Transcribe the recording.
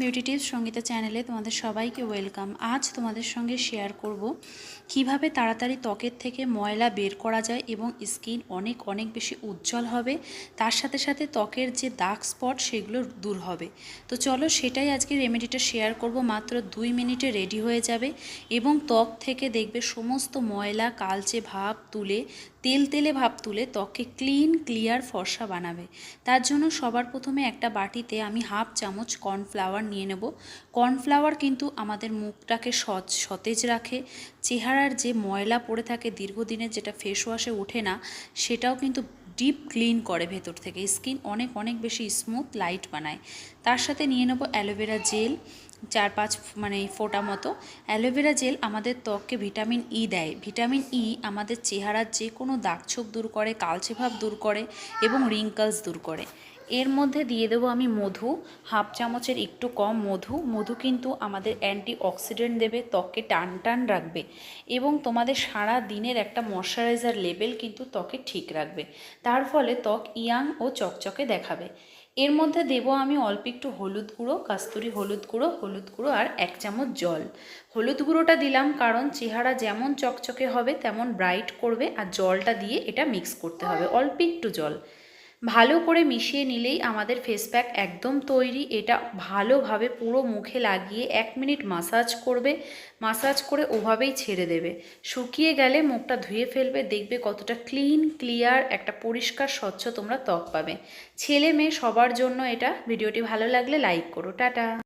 Beauty Sangeeta চ্যানেলে তোমাদের সবাইকে ওয়েলকাম। আজ তোমাদের সঙ্গে শেয়ার করব কীভাবে তাড়াতাড়ি ত্বকের থেকে ময়লা বের করা যায় এবং স্কিন অনেক অনেক বেশি উজ্জ্বল হবে, তার সাথে সাথে ত্বকের যে দাগ স্পট সেগুলো দূর হবে। তো চলো সেটাই আজকে রেমেডিটা শেয়ার করব, মাত্র দুই মিনিটে রেডি হয়ে যাবে এবং ত্বক থেকে দেখবে সমস্ত ময়লা, কালচে ভাব তুলে, তেল তেলে ভাব তুলে ত্বককে ক্লিন ক্লিয়ার ফর্সা বানাবে। তার জন্য সবার প্রথমে একটা বাটিতে আমি হাফ চামচ কর্নফ্লাওয়ার নিয়ে নেব। কর্নফ্লাওয়ার কিন্তু আমাদের মুখটাকে সচ সতেজ রাখে। চেহারার যে ময়লা পড়ে থাকে দীর্ঘদিনের যেটা ফেস ওয়াশে ওঠে না, সেটাও কিন্তু ডিপ ক্লিন করে ভেতর থেকে। স্কিন অনেক অনেক বেশি স্মুথ লাইট বানায়। তার সাথে নিয়ে নেব অ্যালোভেরা জেল চার পাঁচ মানে ফোটা মতো। অ্যালোভেরা জেল আমাদের ত্বককে ভিটামিন ই দেয়। ভিটামিন ই আমাদের চেহারার যে কোনো দাগছোপ দূর করে, কালচে ভাব দূর করে এবং রিঙ্কলস দূর করে। এর মধ্যে দিয়ে দেবো আমি মধু, হাফ চামচের একটু কম মধু। মধু কিন্তু আমাদের অ্যান্টি অক্সিডেন্ট দেবে ত্বকে টান টান রাখবে এবং তোমাদের সারা দিনের একটা ময়শ্চারাইজার লেভেল কিন্তু ত্বকে ঠিক রাখবে। তার ফলে ত্বক ইয়াং ও চকচকে দেখাবে। এর মধ্যে দেবো আমি অল্প একটু হলুদ গুঁড়ো, কাস্তুরি হলুদ গুঁড়ো হলুদ গুঁড়ো আর এক চামচ জল। হলুদ গুঁড়োটা দিলাম কারণ চেহারা যেমন চকচকে হবে, তেমন ব্রাইট করবে আর জলটা দিয়ে এটা মিক্স করতে হবে, অল্প একটু জল। ভালো করে মিশিয়ে নিলেই আমাদের ফেস প্যাক একদম তৈরি। এটা ভালোভাবে পুরো মুখে লাগিয়ে এক মিনিট মাসাজ করবে। মাসাজ করে ওভাবেই ছেড়ে দেবে। শুকিয়ে গেলে মুখটা ধুয়ে ফেলবে। দেখবে কতটা ক্লিন ক্লিয়ার একটা পরিষ্কার, স্বচ্ছ তোমরা ত্বক পাবে। ছেলে মেয়ে সবার জন্য এটা। ভিডিওটি ভালো লাগলে লাইক করো। টাটা!